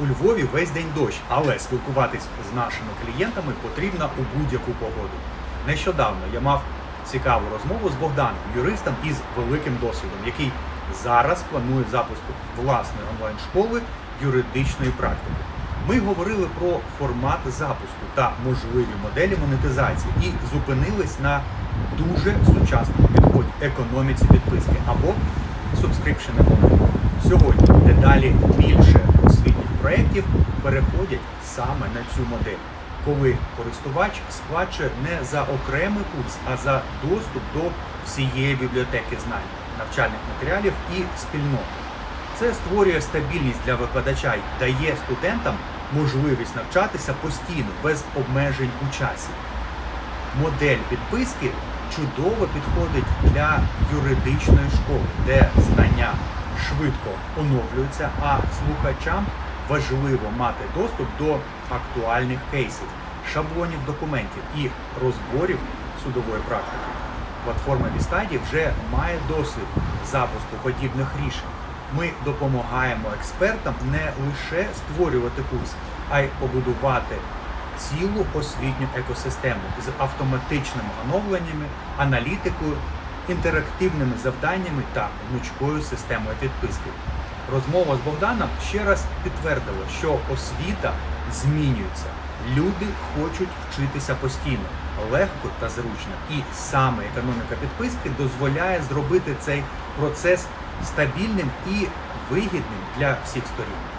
У Львові весь день дощ, але спілкуватись з нашими клієнтами потрібно у будь-яку погоду. Нещодавно я мав цікаву розмову з Богданом, юристом із великим досвідом, який зараз планує запуск власної онлайн-школи юридичної практики. Ми говорили про формат запуску та можливі моделі монетизації і зупинились на дуже сучасному підході економіці підписки або subscription economy. Сьогодні дедалі більше проєктів переходять саме на цю модель, коли користувач сплачує не за окремий курс, а за доступ до всієї бібліотеки знань, навчальних матеріалів і спільноти. Це створює стабільність для викладача і дає студентам можливість навчатися постійно без обмежень у часі. Модель підписки чудово підходить для юридичної школи, де знання швидко оновлюються, а слухачам важливо мати доступ до актуальних кейсів, шаблонів документів і розборів судової практики. Платформа Вістаді вже має досвід запуску подібних рішень. Ми допомагаємо експертам не лише створювати курс, а й побудувати цілу освітню екосистему з автоматичними оновленнями, аналітикою, інтерактивними завданнями та гнучкою системою підписки. Розмова з Богданом ще раз підтвердила, що освіта змінюється. Люди хочуть вчитися постійно, легко та зручно. І саме економіка підписки дозволяє зробити цей процес стабільним і вигідним для всіх сторін.